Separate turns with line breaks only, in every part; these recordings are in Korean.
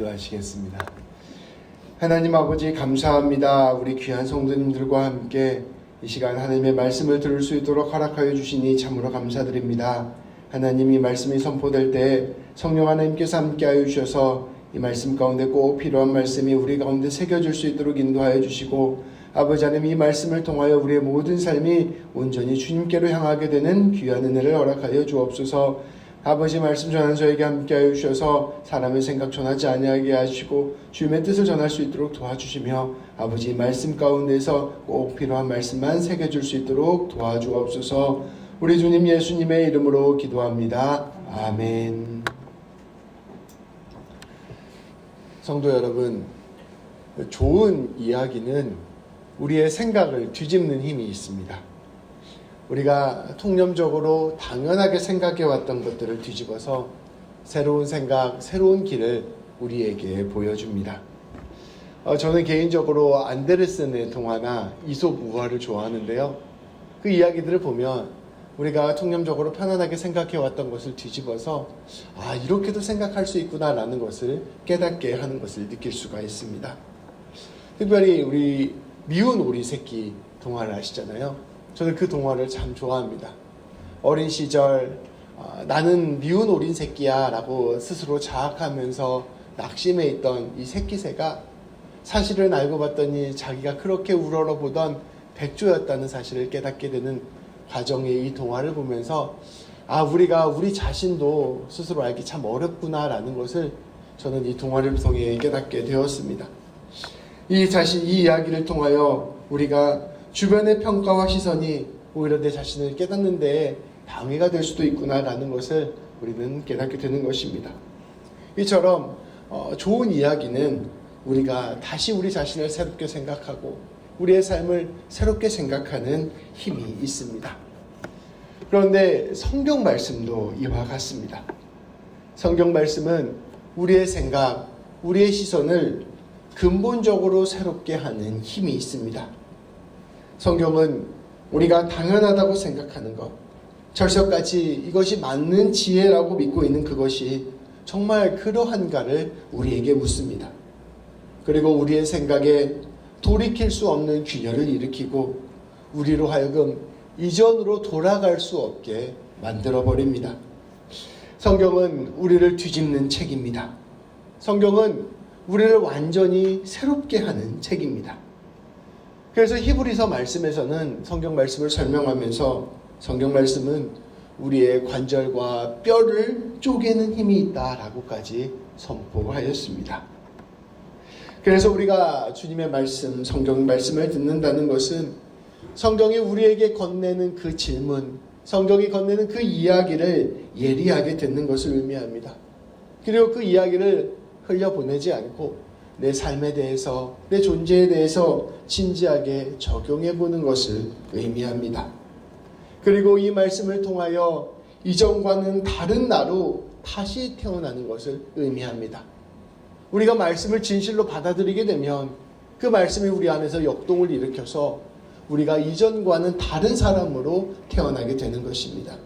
기도하시겠습니다. 하나님 아버지 감사합니다. 우리 귀한 성도님들과 함께 이 시간 하나님의 말씀을 들을 수 있도록 허락하여 주시니 참으로 감사드립니다. 하나님이 말씀이 선포될 때 성령 하나님께서 함께하여 주셔서 이 말씀 가운데 꼭 필요한 말씀이 우리 가운데 새겨질 수 있도록 인도하여 주시고 아버지 하나님 이 말씀을 통하여 우리의 모든 삶이 온전히 주님께로 향하게 되는 귀한 은혜를 허락하여 주옵소서 아버지 말씀 전하는 저에게 함께하여 주셔서 사람의 생각 전하지 아니하게 하시고 주님의 뜻을 전할 수 있도록 도와주시며 아버지 말씀 가운데서 꼭 필요한 말씀만 새겨줄 수 있도록 도와주옵소서 우리 주님 예수님의 이름으로 기도합니다. 아멘. 성도 여러분, 좋은 이야기는 우리의 생각을 뒤집는 힘이 있습니다. 우리가 통념적으로 당연하게 생각해 왔던 것들을 뒤집어서 새로운 생각, 새로운 길을 우리에게 보여줍니다. 어, 저는 개인적으로 안데르센의 동화나 이솝 우화를 좋아하는데요. 그 이야기들을 보면 우리가 통념적으로 편안하게 생각해 왔던 것을 뒤집어서 아, 이렇게도 생각할 수 있구나라는 것을 깨닫게 하는 것을 느낄 수가 있습니다. 특별히 우리 미운 오리 새끼 동화를 아시잖아요. 저는 그 동화를 참 좋아합니다. 어린 시절 아, 나는 미운 오린 새끼야 라고 스스로 자학하면서 낙심해 있던 이 새끼새가 사실은 알고 봤더니 자기가 그렇게 우러러보던 백조였다는 사실을 깨닫게 되는 과정의 이 동화를 보면서 아 우리가 우리 자신도 스스로 알기 참 어렵구나라는 것을 저는 이 동화를 통해 깨닫게 되었습니다. 이 자신 이 이야기를 통하여 우리가 주변의 평가와 시선이 오히려 내 자신을 깨닫는 데 방해가 될 수도 있구나라는 것을 우리는 깨닫게 되는 것입니다. 이처럼 어, 좋은 이야기는 우리가 다시 우리 자신을 새롭게 생각하고 우리의 삶을 새롭게 생각하는 힘이 있습니다. 그런데 성경 말씀도 이와 같습니다. 성경 말씀은 우리의 생각, 우리의 시선을 근본적으로 새롭게 하는 힘이 있습니다. 성경은 우리가 당연하다고 생각하는 것, 철석같이 이것이 맞는 지혜라고 믿고 있는 그것이 정말 그러한가를 우리에게 묻습니다. 그리고 우리의 생각에 돌이킬 수 없는 균열을 일으키고 우리로 하여금 이전으로 돌아갈 수 없게 만들어 버립니다. 성경은 우리를 뒤집는 책입니다. 성경은 우리를 완전히 새롭게 하는 책입니다. 그래서 히브리서 말씀에서는 성경 말씀을 설명하면서 성경 말씀은 우리의 관절과 뼈를 쪼개는 힘이 있다라고까지 선포하였습니다. 그래서 우리가 주님의 말씀, 성경 말씀을 듣는다는 것은 성경이 우리에게 건네는 그 질문, 성경이 건네는 그 이야기를 예리하게 듣는 것을 의미합니다. 그리고 그 이야기를 흘려보내지 않고 내 삶에 대해서, 내 존재에 대해서 진지하게 적용해 보는 것을 의미합니다. 그리고 이 말씀을 통하여 이전과는 다른 나로 다시 태어나는 것을 의미합니다. 우리가 말씀을 진실로 받아들이게 되면 그 말씀이 우리 안에서 역동을 일으켜서 우리가 이전과는 다른 사람으로 태어나게 되는 것입니다.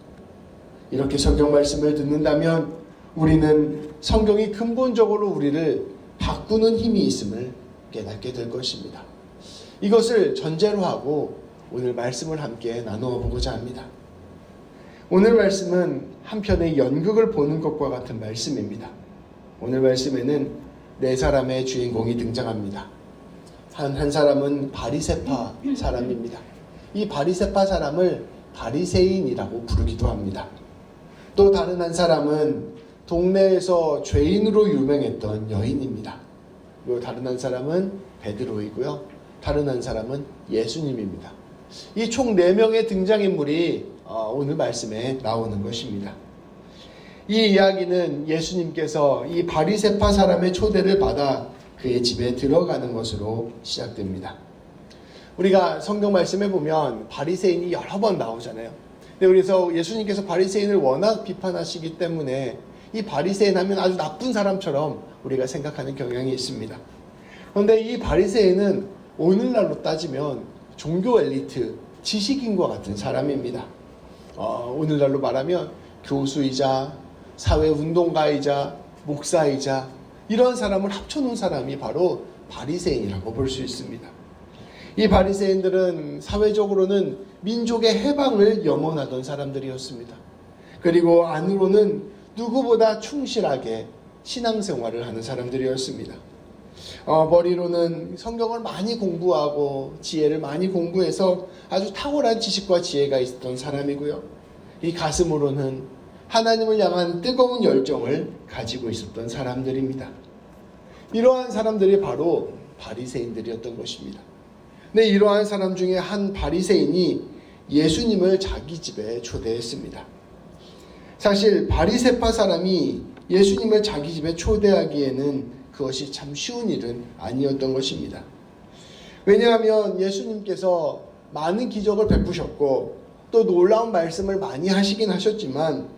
이렇게 성경 말씀을 듣는다면 우리는 성경이 근본적으로 우리를 바꾸는 힘이 있음을 깨닫게 될 것입니다. 이것을 전제로 하고 오늘 말씀을 함께 나누어 보고자 합니다. 오늘 말씀은 한편의 연극을 보는 것과 같은 말씀입니다. 오늘 말씀에는 네 사람의 주인공이 등장합니다. 한, 한 사람은 바리세파 사람입니다. 이 바리세파 사람을 바리세인이라고 부르기도 합니다. 또 다른 한 사람은 동네에서 죄인으로 유명했던 여인입니다. 그리고 다른 한 사람은 베드로이고요. 다른 한 사람은 예수님입니다. 이 총 4명의 등장인물이 어, 오늘 말씀에 나오는 것입니다. 이 이야기는 예수님께서 이 바리세파 사람의 초대를 받아 그의 집에 들어가는 것으로 시작됩니다. 우리가 성경 말씀에 보면 바리새인이 여러 번 나오잖아요. 그래서 예수님께서 바리새인을 워낙 비판하시기 때문에 이 바리새인 하면 아주 나쁜 사람처럼 우리가 생각하는 경향이 있습니다. 그런데 이 바리새인은 오늘날로 따지면 종교 엘리트, 지식인과 같은 사람입니다. 어, 오늘날로 말하면 교수이자 사회 운동가이자 목사이자 이러한 사람을 합쳐놓은 사람이 바로 바리새인이라고 볼 수 있습니다. 이 바리새인들은 사회적으로는 민족의 해방을 염원하던 사람들이었습니다. 그리고 안으로는 누구보다 충실하게 신앙생활을 하는 사람들이었습니다. 어, 머리로는 성경을 많이 공부하고 지혜를 많이 공부해서 아주 탁월한 지식과 지혜가 있었던 사람이고요. 이 가슴으로는 하나님을 향한 뜨거운 열정을 가지고 있었던 사람들입니다. 이러한 사람들이 바로 바리새인들이었던 것입니다. 네, 이러한 사람 중에 한 바리새인이 예수님을 자기 집에 초대했습니다. 사실 바리새파 사람이 예수님을 자기 집에 초대하기에는 그것이 참 쉬운 일은 아니었던 것입니다. 왜냐하면 예수님께서 많은 기적을 베푸셨고 또 놀라운 말씀을 많이 하시긴 하셨지만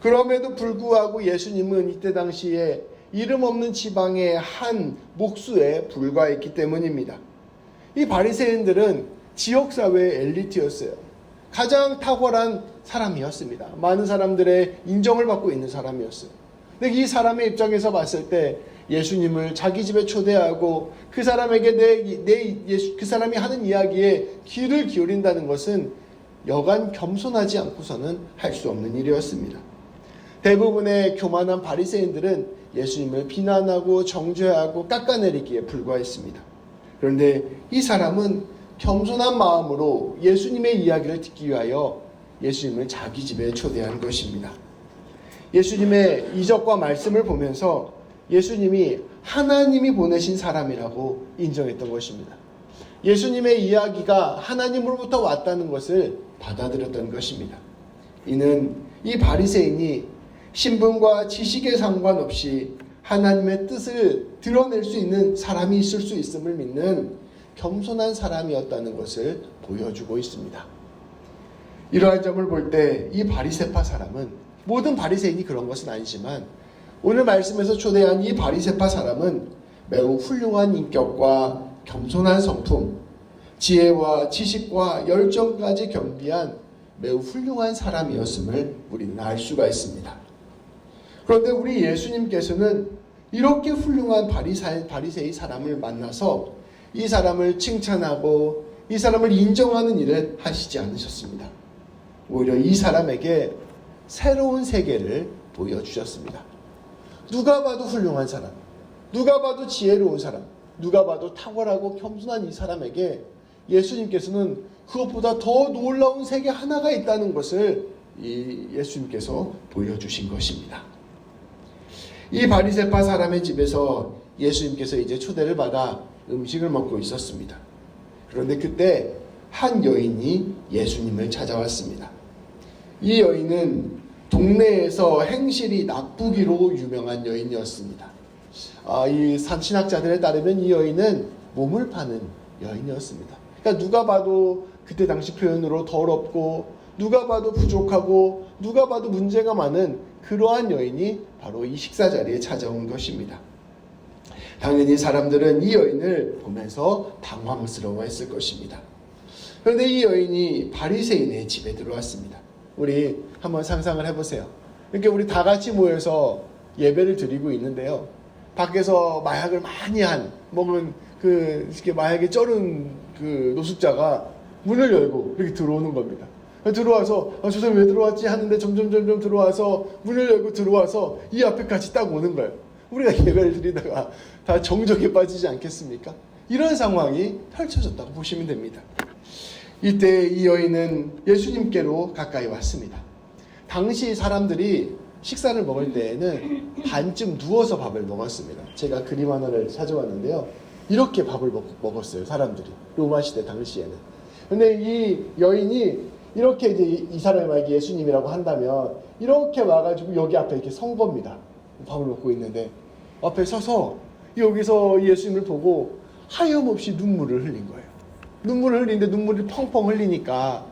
그럼에도 불구하고 예수님은 이때 당시에 이름 없는 지방의 한 목수에 불과했기 때문입니다. 이 바리새인들은 지역 사회의 엘리트였어요. 가장 탁월한 사람이었습니다. 많은 사람들의 인정을 받고 있는 사람이었어요. 근데 이 사람의 입장에서 봤을 때 예수님을 자기 집에 초대하고 그 사람에게 내, 내 예수, 그 사람이 하는 이야기에 귀를 기울인다는 것은 여간 겸손하지 않고서는 할 수 없는 일이었습니다. 대부분의 교만한 바리새인들은 예수님을 비난하고 정죄하고 깎아내리기에 불과했습니다. 그런데 이 사람은 겸손한 마음으로 예수님의 이야기를 듣기 위하여 예수님을 자기 집에 초대한 것입니다. 예수님의 이적과 말씀을 보면서 예수님이 하나님이 보내신 사람이라고 인정했던 것입니다. 예수님의 이야기가 하나님으로부터 왔다는 것을 받아들였던 것입니다. 이는 이 바리새인이 신분과 지식에 상관없이 하나님의 뜻을 드러낼 수 있는 사람이 있을 수 있음을 믿는 겸손한 사람이었다는 것을 보여주고 있습니다. 이러한 점을 볼 때 이 바리세파 사람은 모든 바리새인이 그런 것은 아니지만 오늘 말씀에서 초대한 이 바리세파 사람은 매우 훌륭한 인격과 겸손한 성품, 지혜와 지식과 열정까지 겸비한 매우 훌륭한 사람이었음을 우리는 알 수가 있습니다. 그런데 우리 예수님께서는 이렇게 훌륭한 바리사, 바리새의 사람을 만나서 이 사람을 칭찬하고 이 사람을 인정하는 일을 하시지 않으셨습니다. 오히려 이 사람에게 새로운 세계를 보여주셨습니다. 누가 봐도 훌륭한 사람, 누가 봐도 지혜로운 사람, 누가 봐도 탁월하고 겸손한 이 사람에게 예수님께서는 그것보다 더 놀라운 세계 하나가 있다는 것을 이 예수님께서 보여주신 것입니다. 이 바리세파 사람의 집에서 예수님께서 이제 초대를 받아 음식을 먹고 있었습니다. 그런데 그때 한 여인이 예수님을 찾아왔습니다. 이 여인은 동네에서 행실이 나쁘기로 유명한 여인이었습니다. 아, 이 신학자들에 따르면 이 여인은 몸을 파는 여인이었습니다. 그러니까 누가 봐도 그때 당시 표현으로 더럽고 누가 봐도 부족하고 누가 봐도 문제가 많은 그러한 여인이 바로 이 식사 자리에 찾아온 것입니다. 당연히 사람들은 이 여인을 보면서 당황스러워했을 것입니다. 그런데 이 여인이 바리새인의 집에 들어왔습니다. 우리 한번 상상을 해보세요. 이렇게 우리 다 같이 모여서 예배를 드리고 있는데요. 밖에서 마약을 많이 한 먹은 그 이렇게 마약에 쩔은 그 노숙자가 문을 열고 이렇게 들어오는 겁니다. 들어와서 아, 저 사람 왜 들어왔지 하는데 점점 점점 들어와서 문을 열고 들어와서 이 앞에까지 딱 오는 거예요. 우리가 예배를 드리다가 다 정적에 빠지지 않겠습니까? 이런 상황이 펼쳐졌다고 보시면 됩니다. 이때 이 여인은 예수님께로 가까이 왔습니다. 당시 사람들이 식사를 먹을 때에는 반쯤 누워서 밥을 먹었습니다. 제가 그림 하나를 찾아왔는데요. 이렇게 밥을 먹, 었어요 사람들이. 로마 시대 당시에는. 근데 이 여인이 이렇게 이제 이 사람이 만약에 예수님이라고 한다면 이렇게 와가지고 여기 앞에 이렇게 선 겁니다. 밥을 먹고 있는데 앞에 서서 여기서 예수님을 보고 하염없이 눈물을 흘린 거예요. 눈물을 흘리는데 눈물이 펑펑 흘리니까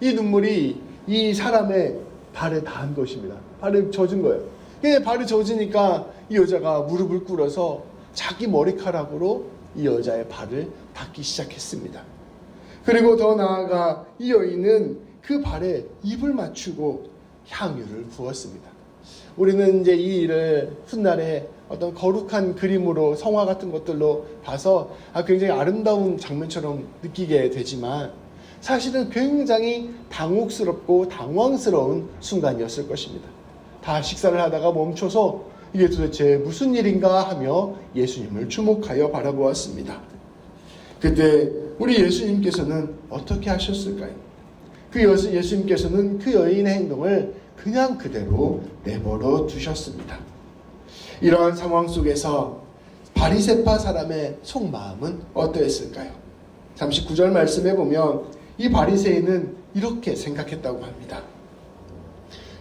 이 눈물이 이 사람의 발에 닿은 것입니다. 발에 젖은 거예요. 근데 발이 젖으니까 이 여자가 무릎을 꿇어서 자기 머리카락으로 이 여자의 발을 닦기 시작했습니다. 그리고 더 나아가 이 여인은 그 발에 입을 맞추고 향유를 부었습니다. 우리는 이제 이 일을 훗날에 어떤 거룩한 그림으로 성화 같은 것들로 봐서 아, 굉장히 아름다운 장면처럼 느끼게 되지만 사실은 굉장히 당혹스럽고 당황스러운 순간이었을 것입니다. 다 식사를 하다가 멈춰서 이게 도대체 무슨 일인가 하며 예수님을 주목하여 바라보았습니다. 그때 우리 예수님께서는 어떻게 하셨을까요? 그 예수님께서는 그 여인의 행동을 그냥 그대로 내버려 두셨습니다. 이러한 상황 속에서 바리세파 사람의 속마음은 어떠했을까요? 39절 말씀에 보면 이 바리새인은 이렇게 생각했다고 합니다.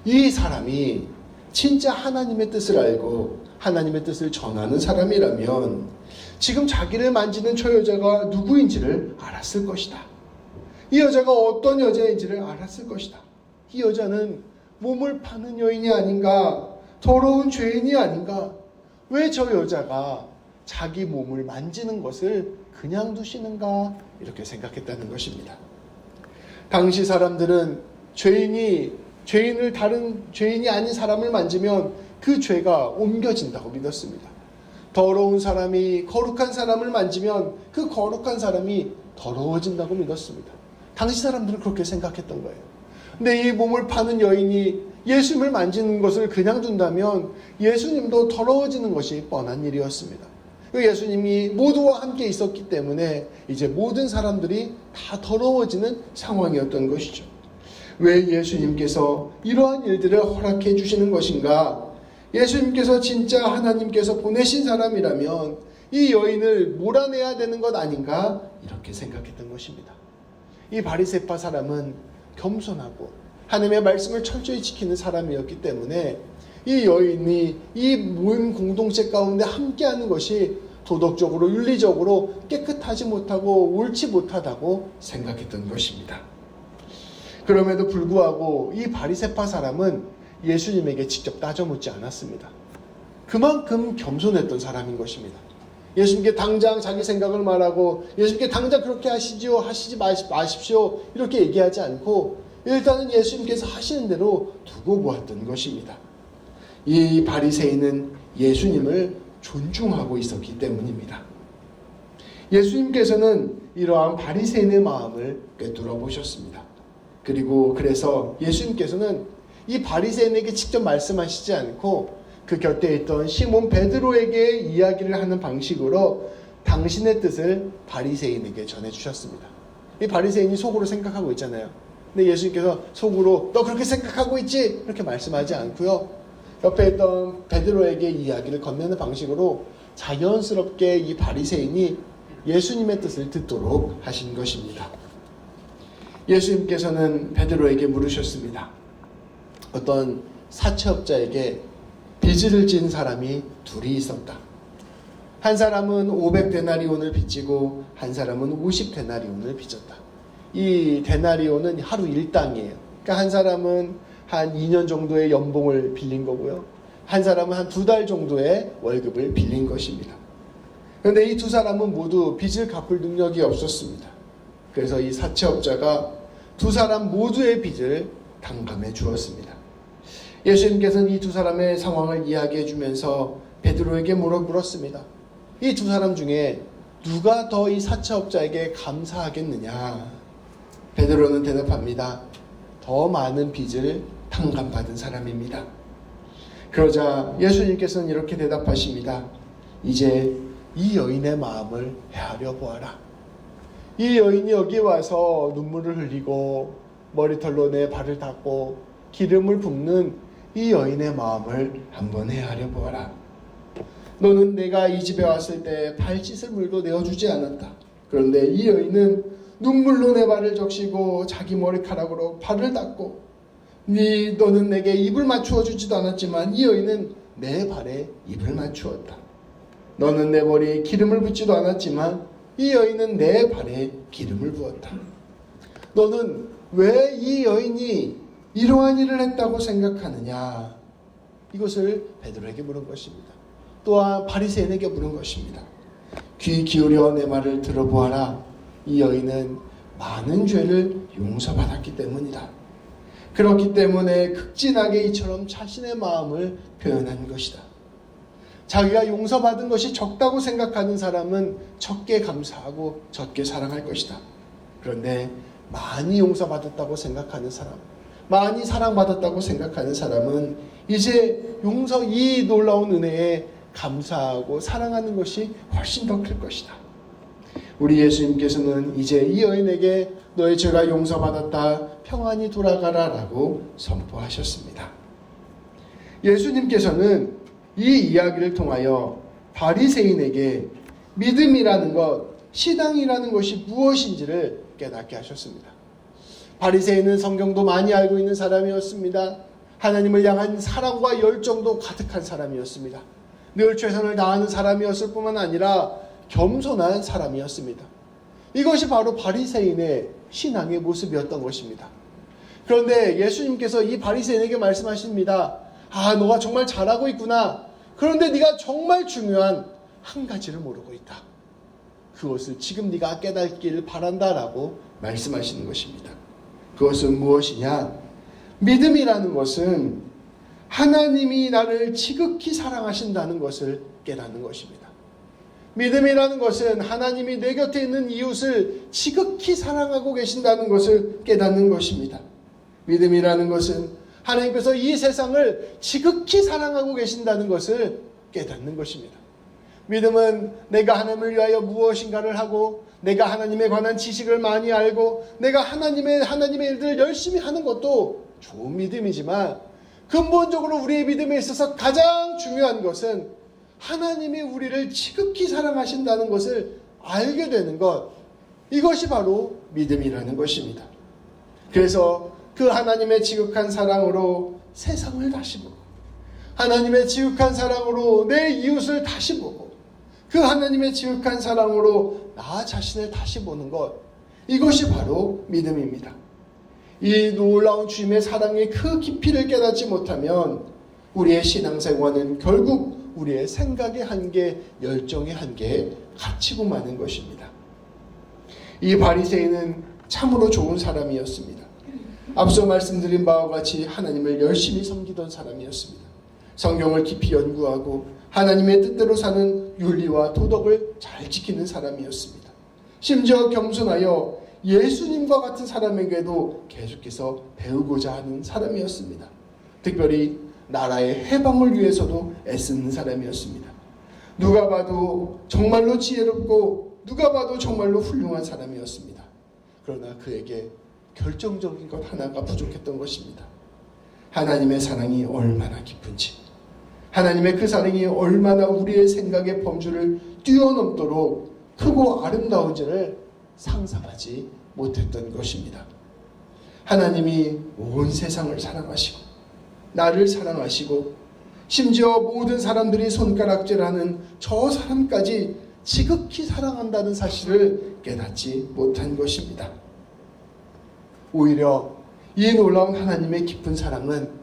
이 사람이 진짜 하나님의 뜻을 알고 하나님의 뜻을 전하는 사람이라면 지금 자기를 만지는 저 여자가 누구인지를 알았을 것이다. 이 여자가 어떤 여자인지를 알았을 것이다. 이 여자는 몸을 파는 여인이 아닌가, 더러운 죄인이 아닌가, 왜 저 여자가 자기 몸을 만지는 것을 그냥 두시는가, 이렇게 생각했다는 것입니다. 당시 사람들은 죄인이, 죄인을 다른 죄인이 아닌 사람을 만지면 그 죄가 옮겨진다고 믿었습니다. 더러운 사람이 거룩한 사람을 만지면 그 거룩한 사람이 더러워진다고 믿었습니다. 당시 사람들은 그렇게 생각했던 거예요. 근데 이 몸을 파는 여인이 예수님을 만지는 것을 그냥 둔다면 예수님도 더러워지는 것이 뻔한 일이었습니다. 그 예수님이 모두와 함께 있었기 때문에 이제 모든 사람들이 다 더러워지는 상황이었던 것이죠. 왜 예수님께서 이러한 일들을 허락해 주시는 것인가? 예수님께서 진짜 하나님께서 보내신 사람이라면 이 여인을 몰아내야 되는 것 아닌가? 이렇게 생각했던 것입니다. 이 바리세파 사람은 겸손하고 하나님의 말씀을 철저히 지키는 사람이었기 때문에 이 여인이 이 모임 공동체 가운데 함께하는 것이 도덕적으로 윤리적으로 깨끗하지 못하고 옳지 못하다고 생각했던 것입니다. 그럼에도 불구하고 이 바리세파 사람은 예수님에게 직접 따져 묻지 않았습니다. 그만큼 겸손했던 사람인 것입니다. 예수님께 당장 자기 생각을 말하고 예수님께 당장 그렇게 하시지요 하시지 마십시오 이렇게 얘기하지 않고 일단은 예수님께서 하시는 대로 두고 보았던 것입니다. 이 바리새인은 예수님을 존중하고 있었기 때문입니다. 예수님께서는 이러한 바리새인의 마음을 꿰뚫어 보셨습니다. 그리고 그래서 예수님께서는 이 바리새인에게 직접 말씀하시지 않고 그 곁에 있던 시몬 베드로에게 이야기를 하는 방식으로 당신의 뜻을 바리새인에게 전해 주셨습니다. 이 바리새인이 속으로 생각하고 있잖아요. 근데 예수님께서 속으로 너 그렇게 생각하고 있지? 이렇게 말씀하지 않고요. 옆에 있던 베드로에게 이야기를 건네는 방식으로 자연스럽게 이 바리새인이 예수님의 뜻을 듣도록 하신 것입니다. 예수님께서는 베드로에게 물으셨습니다. 어떤 사채업자에게 빚을 진 사람이 둘이 있었다. 한 사람은 500데나리온을 빚지고 한 사람은 50데나리온을 빚졌다. 이 데나리온은 하루 일당이에요. 그러니까 한 사람은 한 2년 정도의 연봉을 빌린 거고요. 한 사람은 한 두 달 정도의 월급을 빌린 것입니다. 그런데 이 두 사람은 모두 빚을 갚을 능력이 없었습니다. 그래서 이 사채업자가 두 사람 모두의 빚을 탕감해 주었습니다. 예수님께서는 이 두 사람의 상황을 이야기해 주면서 베드로에게 물어물었습니다. 이 두 사람 중에 누가 더 이 사채업자에게 감사하겠느냐? 베드로는 대답합니다. 더 많은 빚을 탕감받은 사람입니다. 그러자 예수님께서는 이렇게 대답하십니다. 이제 이 여인의 마음을 헤아려 보아라. 이 여인이 여기 와서 눈물을 흘리고 머리털로 내 발을 닦고 기름을 붓는 이 여인의 마음을 한번 헤아려 보아라. 너는 내가 이 집에 왔을 때 발짓을 물도 내어주지 않았다. 그런데 이 여인은 눈물로 내 발을 적시고 자기 머리카락으로 발을 닦고 네 너는 내게 입을 맞추어 주지도 않았지만 이 여인은 내 발에 입을 맞추었다. 너는 내 머리에 기름을 붓지도 않았지만 이 여인은 내 발에 기름을 부었다. 너는 왜 이 여인이 이러한 일을 했다고 생각하느냐? 이것을 베드로에게 물은 것입니다. 또한 바리새인에게 물은 것입니다. 귀 기울여 내 말을 들어보아라. 이 여인은 많은 죄를 용서받았기 때문이다. 그렇기 때문에 극진하게 이처럼 자신의 마음을 표현한 것이다. 자기가 용서받은 것이 적다고 생각하는 사람은 적게 감사하고 적게 사랑할 것이다. 그런데 많이 용서받았다고 생각하는 사람, 많이 사랑받았다고 생각하는 사람은 이제 용서 이 놀라운 은혜에 감사하고 사랑하는 것이 훨씬 더 클 것이다. 우리 예수님께서는 이제 이 여인에게 너의 죄가 용서받았다 평안히 돌아가라 라고 선포하셨습니다. 예수님께서는 이 이야기를 통하여 바리새인에게 믿음이라는 것, 신앙이라는 것이 무엇인지를 깨닫게 하셨습니다. 바리새인은 성경도 많이 알고 있는 사람이었습니다. 하나님을 향한 사랑과 열정도 가득한 사람이었습니다. 늘 최선을 다하는 사람이었을 뿐만 아니라 겸손한 사람이었습니다. 이것이 바로 바리새인의 신앙의 모습이었던 것입니다. 그런데 예수님께서 이 바리새인에게 말씀하십니다. 아, 너가 정말 잘하고 있구나. 그런데 네가 정말 중요한 한 가지를 모르고 있다. 그것을 지금 네가 깨닫기를 바란다라고 말씀하시는 것입니다. 그것은 무엇이냐? 믿음이라는 것은 하나님이 나를 지극히 사랑하신다는 것을 깨닫는 것입니다. 믿음이라는 것은 하나님이 내 곁에 있는 이웃을 지극히 사랑하고 계신다는 것을 깨닫는 것입니다. 믿음이라는 것은 하나님께서 이 세상을 지극히 사랑하고 계신다는 것을 깨닫는 것입니다. 믿음은 내가 하나님을 위하여 무엇인가를 하고 내가 하나님에 관한 지식을 많이 알고 내가 하나님의 하나님의 일들을 열심히 하는 것도 좋은 믿음이지만 근본적으로 우리의 믿음에 있어서 가장 중요한 것은 하나님이 우리를 지극히 사랑하신다는 것을 알게 되는 것 이것이 바로 믿음이라는 것입니다. 그래서 그 하나님의 지극한 사랑으로 세상을 다시 보고 하나님의 지극한 사랑으로 내 이웃을 다시 보고 그 하나님의 지극한 사랑으로 나 자신을 다시 보는 것 이것이 바로 믿음입니다. 이 놀라운 주님의 사랑의 그 깊이를 깨닫지 못하면 우리의 신앙생활은 결국 우리의 생각의 한계, 열정의 한계에 갇히고 마는 것입니다. 이 바리새인은 참으로 좋은 사람이었습니다. 앞서 말씀드린 바와 같이 하나님을 열심히 섬기던 사람이었습니다. 성경을 깊이 연구하고 하나님의 뜻대로 사는 윤리와 도덕을 잘 지키는 사람이었습니다. 심지어 겸손하여 예수님과 같은 사람에게도 계속해서 배우고자 하는 사람이었습니다. 특별히 나라의 해방을 위해서도 애쓰는 사람이었습니다. 누가 봐도 정말로 지혜롭고 누가 봐도 정말로 훌륭한 사람이었습니다. 그러나 그에게 결정적인 것 하나가 부족했던 것입니다. 하나님의 사랑이 얼마나 깊은지, 하나님의 그 사랑이 얼마나 우리의 생각의 범주를 뛰어넘도록 크고 아름다운지를 상상하지 못했던 것입니다. 하나님이 온 세상을 사랑하시고, 나를 사랑하시고, 심지어 모든 사람들이 손가락질하는 저 사람까지 지극히 사랑한다는 사실을 깨닫지 못한 것입니다. 오히려 이 놀라운 하나님의 깊은 사랑은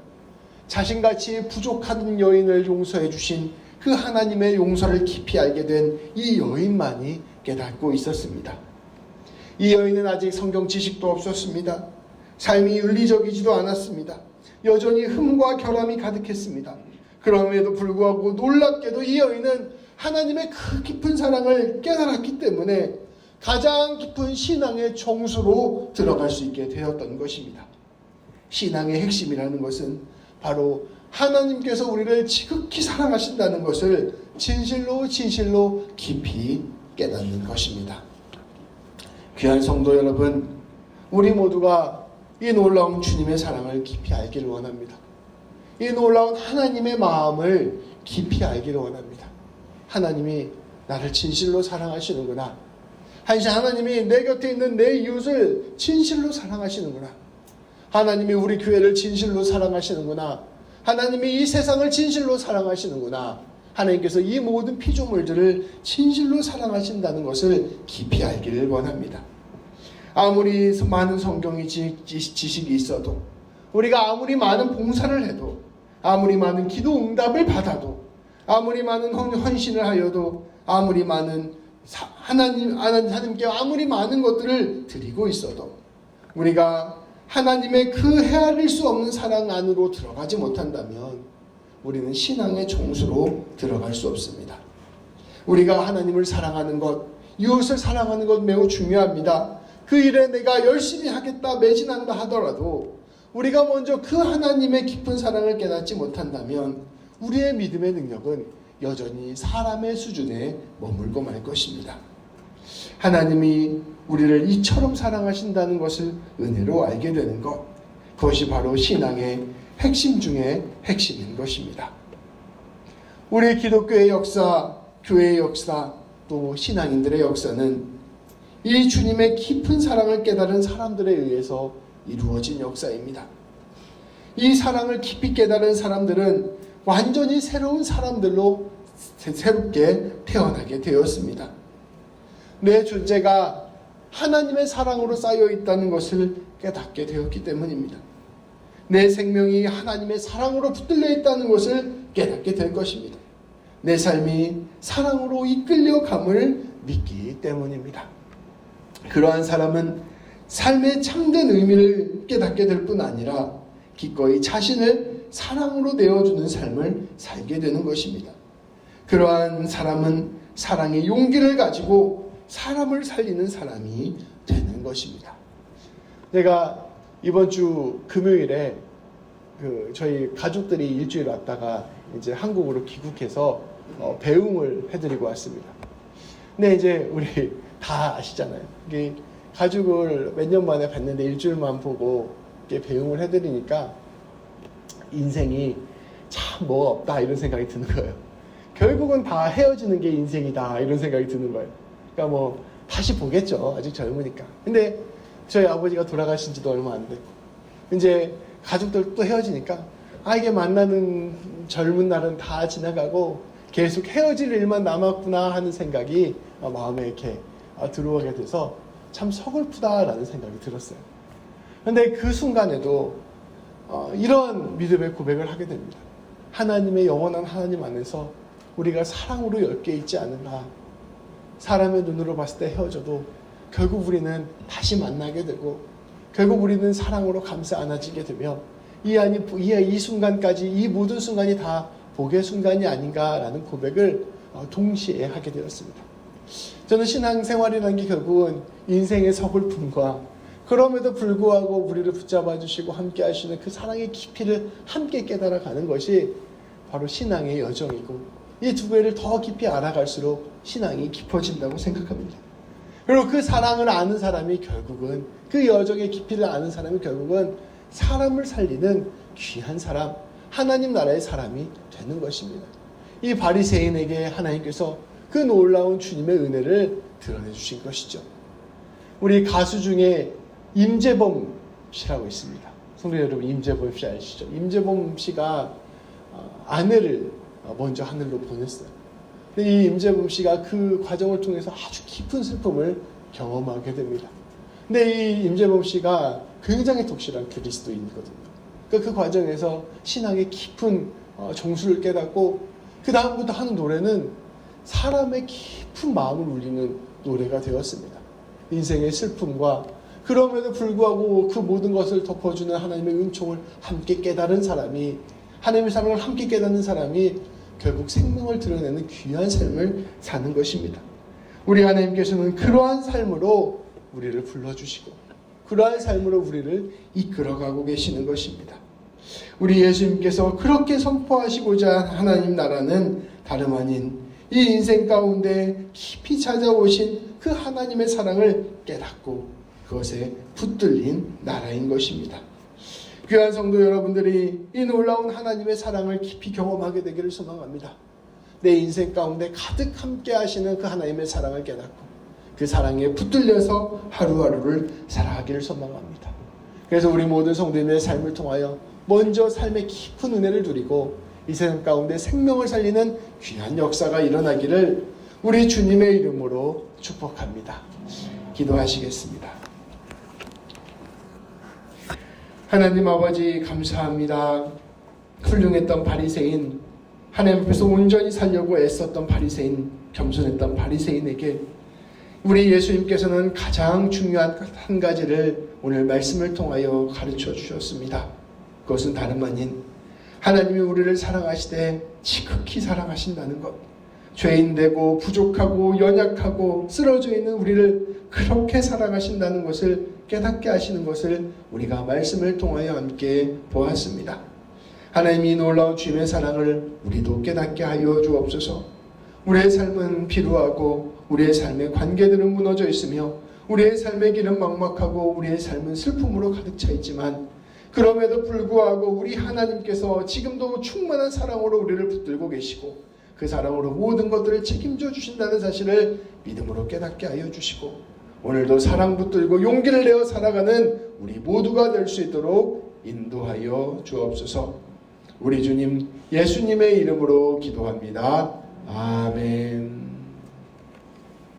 자신같이 부족한 여인을 용서해 주신 그 하나님의 용서를 깊이 알게 된 이 여인만이 깨닫고 있었습니다. 이 여인은 아직 성경 지식도 없었습니다. 삶이 윤리적이지도 않았습니다. 여전히 흠과 결함이 가득했습니다. 그럼에도 불구하고 놀랍게도 이 여인은 하나님의 그 깊은 사랑을 깨달았기 때문에 가장 깊은 신앙의 정수로 들어갈 수 있게 되었던 것입니다. 신앙의 핵심이라는 것은 바로 하나님께서 우리를 지극히 사랑하신다는 것을 진실로 진실로 깊이 깨닫는 것입니다. 귀한 성도 여러분, 우리 모두가 이 놀라운 주님의 사랑을 깊이 알기를 원합니다. 이 놀라운 하나님의 마음을 깊이 알기를 원합니다. 하나님이 나를 진실로 사랑하시는구나. 한시 하나님이 내 곁에 있는 내 이웃을 진실로 사랑하시는구나. 하나님이 우리 교회를 진실로 사랑하시는구나. 하나님이 이 세상을 진실로 사랑하시는구나. 하나님께서 이 모든 피조물들을 진실로 사랑하신다는 것을 깊이 알기를 원합니다. 아무리 많은 성경이 지식이 있어도 우리가 아무리 많은 봉사를 해도 아무리 많은 기도 응답을 받아도 아무리 많은 헌신을 하여도 아무리 많은 하나님 하나님께 아무리 많은 것들을 드리고 있어도 우리가 하나님의 그 헤아릴 수 없는 사랑 안으로 들어가지 못한다면 우리는 신앙의 정수로 들어갈 수 없습니다. 우리가 하나님을 사랑하는 것, 이웃을 사랑하는 것 매우 중요합니다. 그 일에 내가 열심히 하겠다, 매진한다 하더라도 우리가 먼저 그 하나님의 깊은 사랑을 깨닫지 못한다면 우리의 믿음의 능력은 여전히 사람의 수준에 머물고 말 것입니다. 하나님이 우리를 이처럼 사랑하신다는 것을 은혜로 알게 되는 것, 그것이 바로 신앙의 핵심 중의 핵심인 것입니다. 우리 기독교의 역사, 교회의 역사, 또 신앙인들의 역사는 이 주님의 깊은 사랑을 깨달은 사람들에 의해서 이루어진 역사입니다. 이 사랑을 깊이 깨달은 사람들은 완전히 새로운 사람들로 새롭게 태어나게 되었습니다. 내 존재가 하나님의 사랑으로 쌓여 있다는 것을 깨닫게 되었기 때문입니다. 내 생명이 하나님의 사랑으로 붙들려 있다는 것을 깨닫게 될 것입니다. 내 삶이 사랑으로 이끌려 감을 믿기 때문입니다. 그러한 사람은 삶의 참된 의미를 깨닫게 될 뿐 아니라 기꺼이 자신을 사랑으로 내어주는 삶을 살게 되는 것입니다. 그러한 사람은 사랑의 용기를 가지고 사람을 살리는 사람이 되는 것입니다. 내가 이번 주 금요일에 그 저희 가족들이 일주일 왔다가 이제 한국으로 귀국해서 어, 배웅을 해드리고 왔습니다. 근데 이제 우리 다 아시잖아요. 이게 가족을 몇 년 만에 봤는데 일주일만 보고 이렇게 배웅을 해드리니까 인생이 참 뭐가 없다 이런 생각이 드는 거예요. 결국은 다 헤어지는 게 인생이다 이런 생각이 드는 거예요. 그러니까 뭐 다시 보겠죠. 아직 젊으니까. 근데 저희 아버지가 돌아가신 지도 얼마 안 됐고 이제 가족들 또 헤어지니까 아 이게 만나는 젊은 날은 다 지나가고 계속 헤어질 일만 남았구나 하는 생각이 마음에 이렇게 들어오게 돼서 참 서글프다라는 생각이 들었어요. 근데 그 순간에도 어, 이런 믿음의 고백을 하게 됩니다. 하나님의 영원한 하나님 안에서 우리가 사랑으로 엮여 있지 않은가. 사람의 눈으로 봤을 때 헤어져도 결국 우리는 다시 만나게 되고 결국 우리는 사랑으로 감싸 안아지게 되며 이 안이 이, 이 순간까지 이 모든 순간이 다 복의 순간이 아닌가라는 고백을 어, 동시에 하게 되었습니다. 저는 신앙생활이라는 게 결국은 인생의 서글픔과 그럼에도 불구하고 우리를 붙잡아 주시고 함께 하시는 그 사랑의 깊이를 함께 깨달아 가는 것이 바로 신앙의 여정이고 이 두 개를 더 깊이 알아갈수록 신앙이 깊어진다고 생각합니다. 그리고 그 사랑을 아는 사람이 결국은 그 여정의 깊이를 아는 사람이 결국은 사람을 살리는 귀한 사람, 하나님 나라의 사람이 되는 것입니다. 이 바리새인에게 하나님께서 그 놀라운 주님의 은혜를 드러내 주신 것이죠. 우리 가수 중에 임재범 씨라고 있습니다. 성도 여러분 임재범 씨 아시죠? 임재범 씨가 어, 아내를 먼저 하늘로 보냈어요. 이 임재범 씨가 그 과정을 통해서 아주 깊은 슬픔을 경험하게 됩니다. 근데 이 임재범 씨가 굉장히 독실한 그리스도인이거든요. 그러니까 그 과정에서 신앙의 깊은 어, 정수를 깨닫고 그 다음부터 하는 노래는 사람의 깊은 마음을 울리는 노래가 되었습니다. 인생의 슬픔과 그럼에도 불구하고 그 모든 것을 덮어주는 하나님의 은총을 함께 깨달은 사람이 하나님의 사랑을 함께 깨닫는 사람이 결국 생명을 드러내는 귀한 삶을 사는 것입니다. 우리 하나님께서는 그러한 삶으로 우리를 불러주시고 그러한 삶으로 우리를 이끌어가고 계시는 것입니다. 우리 예수님께서 그렇게 선포하시고자 하나님 나라는 다름 아닌 이 인생 가운데 깊이 찾아오신 그 하나님의 사랑을 깨닫고 그것에 붙들린 나라인 것입니다. 귀한 성도 여러분들이 이 놀라운 하나님의 사랑을 깊이 경험하게 되기를 소망합니다. 내 인생 가운데 가득 함께 하시는 그 하나님의 사랑을 깨닫고 그 사랑에 붙들려서 하루하루를 살아가기를 소망합니다. 그래서 우리 모든 성도님의 삶을 통하여 먼저 삶의 깊은 은혜를 누리고 이 세상 가운데 생명을 살리는 귀한 역사가 일어나기를 우리 주님의 이름으로 축복합니다. 기도하시겠습니다. 하나님 아버지 감사합니다. 훌륭했던 바리새인 하나님 앞에서 온전히 살려고 애썼던 바리새인 겸손했던 바리새인에게 우리 예수님께서는 가장 중요한 한 가지를 오늘 말씀을 통하여 가르쳐 주셨습니다. 그것은 다름 아닌 하나님이 우리를 사랑하시되 지극히 사랑하신다는 것. 죄인 되고 부족하고 연약하고 쓰러져 있는 우리를 그렇게 사랑하신다는 것을 깨닫게 하시는 것을 우리가 말씀을 통하여 함께 보았습니다. 하나님이 놀라운 주님의 사랑을 우리도 깨닫게 하여 주옵소서. 우리의 삶은 피로하고 우리의 삶의 관계들은 무너져 있으며 우리의 삶의 길은 막막하고 우리의 삶은 슬픔으로 가득 차 있지만 그럼에도 불구하고 우리 하나님께서 지금도 충만한 사랑으로 우리를 붙들고 계시고 그 사랑으로 모든 것들을 책임져 주신다는 사실을 믿음으로 깨닫게 하여 주시고 오늘도 사랑 붙들고 용기를 내어 살아가는 우리 모두가 될 수 있도록 인도하여 주옵소서. 우리 주님 예수님의 이름으로 기도합니다. 아멘.